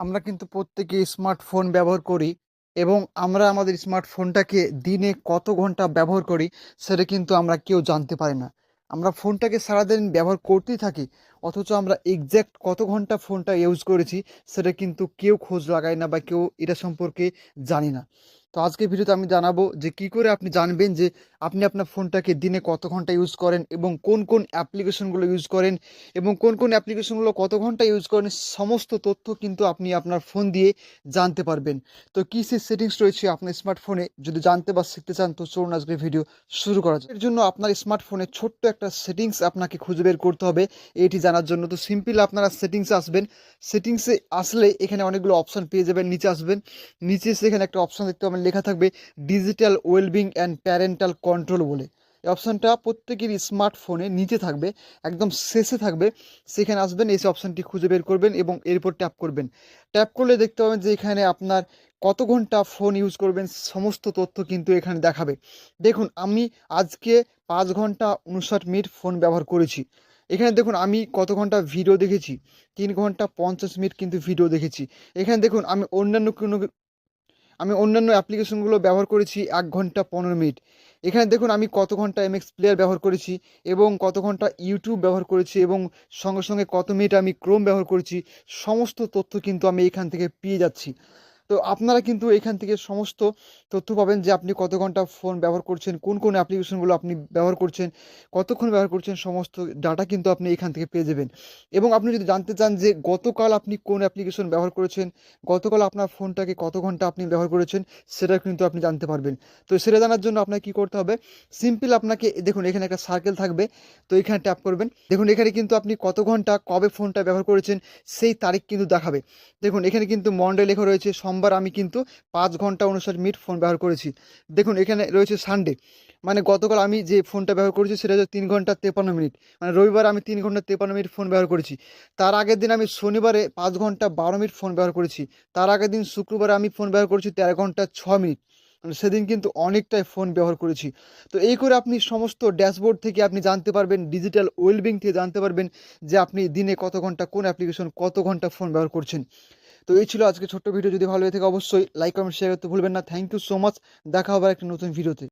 আমরা কিন্তু প্রত্যেকে স্মার্টফোন ব্যবহার করি এবং আমরা আমাদের স্মার্টফোনটাকে দিনে কত ঘণ্টা ব্যবহার করি সেটা কিন্তু আমরা কেউ জানতে পারি না। আমরা ফোনটাকে সারাদিন ব্যবহার করতেই থাকি, অথচ আমরা এক্স্যাক্ট কত ঘণ্টা ফোনটা ইউজ করেছি সেটা কিন্তু কেউ খোঁজ লাগায় না বা কেউ এটা সম্পর্কে জানি না। তো আজকে ভিডিওতে আমি জানাব যে কি করে আপনি জানবেন যে আপনি আপনার ফোনটাকে দিনে কত ঘণ্টা ইউজ করেন এবং কোন কোন অ্যাপ্লিকেশনগুলো ইউজ করেন এবং কোন কোন অ্যাপ্লিকেশনগুলো কত ঘণ্টা ইউজ করেন সমস্ত তথ্য কিন্তু আপনি আপনার ফোন দিয়ে জানতে পারবেন। তো কী সে সেটিংস রয়েছে আপনার স্মার্টফোনে যদি জানতে বা শিখতে চান তো চলুন আজকের ভিডিও শুরু করা যায় এর জন্য আপনার স্মার্টফোনে ছোট্ট একটা সেটিংস আপনাকে খুঁজে বের করতে হবে। এটি জানার জন্য তো সিম্পল আপনারা সেটিংসে আসবেন। সেটিংসে আসলে এখানে অনেকগুলো অপশন পেয়ে যাবেন, নিচে আসবেন। নিচে এসে এখানে একটা অপশন দেখতে পাবেন লেখা থাকবে digital wellbeing and parental control বলে। এই অপশানটা প্রত্যেকেরই স্মার্টফোনে নিচে থাকবে, একদম শেষে থাকবে। সেখানে আসবেন, এসে অপশানটি খুঁজে বের করবেন এবং এরপর ট্যাপ করবেন। ট্যাপ করলে দেখতে পাবেন যে এখানে আপনার কত ঘণ্টা ফোন ইউজ করবেন, সমস্ত তথ্য কিন্তু এখানে দেখাবে। দেখুন, আমি আজকে পাঁচ ঘণ্টা উনষাট মিনিট ফোন ব্যবহার করেছি। এখানে দেখুন, আমি কত ঘণ্টা ভিডিও দেখেছি? তিন ঘণ্টা পঞ্চাশ মিনিট কিন্তু ভিডিও দেখেছি। এখানে দেখুন, আমি অন্যান্য কোনো আমি অন্যান্য অ্যাপ্লিকেশনগুলো ব্যবহার করেছি এক ঘণ্টা পনেরো মিনিট। এখানে দেখুন আমি কত ঘণ্টা এমএক্স প্লেয়ার ব্যবহার করেছি এবং কত ঘণ্টা ইউটিউব ব্যবহার করেছি এবং সঙ্গে সঙ্গে কত মিনিট আমি ক্রোম ব্যবহার করেছি, সমস্ত তথ্য কিন্তু আমি এখান থেকে পেয়ে যাচ্ছি। তো আপনারা কিন্তু এখান থেকে সমস্ত তথ্য পাবেন যে আপনি কত ঘণ্টা ফোন ব্যবহার করছেন, কোন কোন অ্যাপ্লিকেশনগুলো আপনি ব্যবহার করছেন, কতক্ষণ ব্যবহার করছেন, সমস্ত ডাটা কিন্তু আপনি এখান থেকে পেয়ে যাবেন। এবং আপনি যদি জানতে চান যে গতকাল আপনি কোন অ্যাপ্লিকেশন ব্যবহার করেছেন, গতকাল আপনার ফোনটাকে কত ঘণ্টা আপনি ব্যবহার করেছেন, সেটা কিন্তু আপনি জানতে পারবেন। তো সেটা জানার জন্য আপনাকে কী করতে হবে, সিম্পল আপনাকে, দেখুন এখানে একটা সার্কেল থাকবে, তো এখানে ট্যাপ করবেন। দেখুন এখানে কিন্তু আপনি কত ঘণ্টা কবে ফোনটা ব্যবহার করেছেন, সেই তারিখ কিন্তু দেখাবে। দেখুন এখানে কিন্তু মন্ডে লেখা রয়েছে সোমবার আমি কিন্তু পাঁচ ঘণ্টা উনষাট মিনিট ফোন ব্যবহার করেছি। দেখুন, এখানে রয়েছে সানডে মানে গতকাল আমি যে ফোনটা ব্যবহার করেছি সেটা হচ্ছে তিন ঘণ্টা তেপান্ন মিনিট। মানে রবিবার আমি তিন ঘণ্টা তেপান্ন মিনিট ফোন ব্যবহার করেছি। তার আগের দিন আমি শনিবারে পাঁচ ঘণ্টা বারো মিনিট ফোন ব্যবহার করেছি। তার আগের দিন শুক্রবারে আমি ফোন ব্যবহার করেছি তেরো ঘণ্টা ছ মিনিট। মানে সেদিন কিন্তু অনেকটাই ফোন ব্যবহার করেছি। তো এই করে আপনি সমস্ত ড্যাশবোর্ড থেকে আপনি জানতে পারবেন, ডিজিটাল ওয়েলবিং থেকে জানতে পারবেন যে আপনি দিনে কত ঘণ্টা কোন অ্যাপ্লিকেশন কত ঘণ্টা ফোন ব্যবহার করছেন। তো এই ছিল আজকে ছোট্ট ভিডিও। যদি ভালো হয়ে থাকে অবশ্যই লাইক কমেন্ট শেয়ার করতে ভুলবেন না। থ্যাংক ইউ সো মাচ দেখা হবে একটা নতুন ভিডিওতে।